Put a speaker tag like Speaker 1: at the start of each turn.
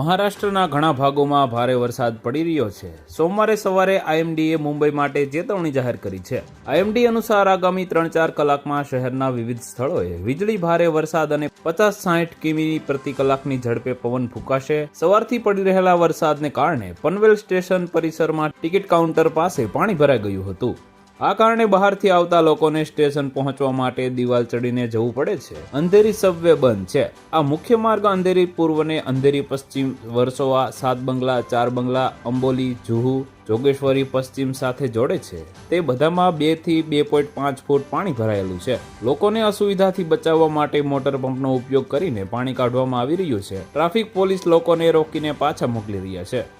Speaker 1: મહારાષ્ટ્રના ઘણા ભાગોમાં ભારે વરસાદ પડી રહ્યો છે. સોમવારે સવારે આઈએમડીએ મુંબઈ માટે ચેતવણી જાહેર કરી છે. આઈએમડી અનુસાર આગામી ત્રણ ચાર કલાકમાં શહેરના વિવિધ સ્થળોએ વીજળી ભારે વરસાદ અને પચાસ સાઠ કિમી પ્રતિ કલાકની ઝડપે પવન ફૂંકાશે. સવારથી પડી રહેલા વરસાદને કારણે પનવેલ સ્ટેશન પરિસરમાં ટિકિટ કાઉન્ટર પાસે પાણી ભરાઈ ગયું હતું. આ કારણે બહારથી આવતા લોકોને સ્ટેશન પહોંચવા માટે દિવાલ ચડીને જવું પડે છે. અંધેરી સબવે બંધ છે. આ મુખ્ય માર્ગ અંધેરી પૂર્વને અંધેરી પશ્ચિમ વર્સોવા, સાત બંગલા, ચાર બંગલા, અંબોલી, જુહુ, જોગેશ્વરી પશ્ચિમ સાથે જોડે છે. તે બધામાં બેથી બે પોઈન્ટ પાંચ ફૂટ પાણી ભરાયેલું છે. લોકોને અસુવિધાથી બચાવવા માટે મોટર પંપનો ઉપયોગ કરીને પાણી કાઢવામાં આવી રહ્યું છે. ટ્રાફિક પોલીસ લોકોને રોકીને પાછા મોકલી રહ્યા છે.